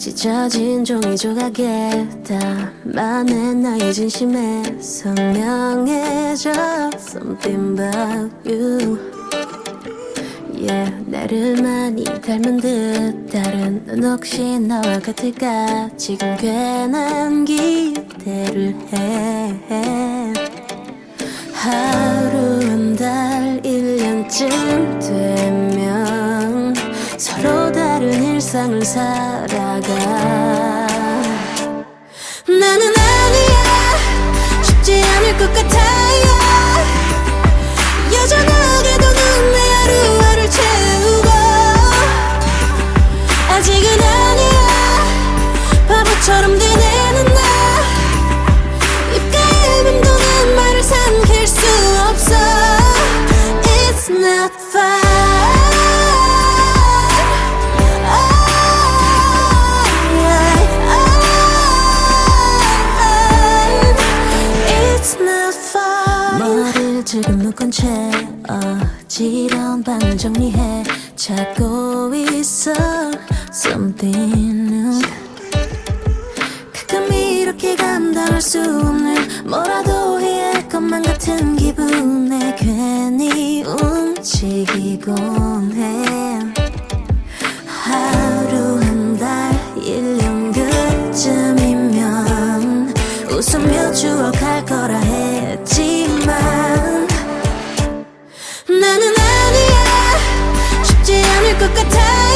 찢어진 종이 조각에 담아낸 나의 진심에 선명해져. Something about you. Yeah, 나를 많이 닮은 듯. 다른 넌 혹시 나와 같을까? 지금 괜한 기대를 해. 하루 한 달 1년쯤 되 일상을 살아가. 나는 아니야. 쉽지 않을 것 같아요. 여전하게도 넌내 하루하루를 채우고. 아직은 아니야. 바보처럼 되뇌는 나. 입가에 맴도는 말을 삼킬 수 없어. It's not fine 머리를 지금 묶은 채 어지러운 방을 정리해. 찾고 있어. Something new. 가끔 이렇게 감당할 수 없는 뭐라도 해야 할 것만 같은 기분에 괜히 움직이곤 해 웃으며 추억할 거라 했지만 나는 아니야. 쉽지 않을 것 같아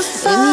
the fire.